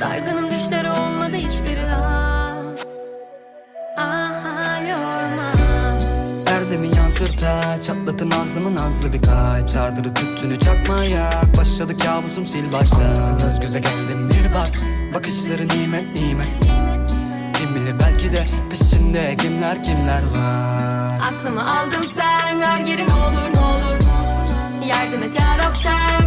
Dargınım düşleri olmadı hiçbiri ah. Aha yorma. Erdemi yansırta Çatlatın nazlımı nazlı bir kalp. Sardırı tüttünü çakmaya Başladı kabusum sil başta. Ansızın göz göze geldim bir bak. Bakışları Nimet nimet. Kim bilir belki de peşinde kimler kimler var. Aklımı aldın sen ver geri ne olur ne olur. Yardım et yarab sen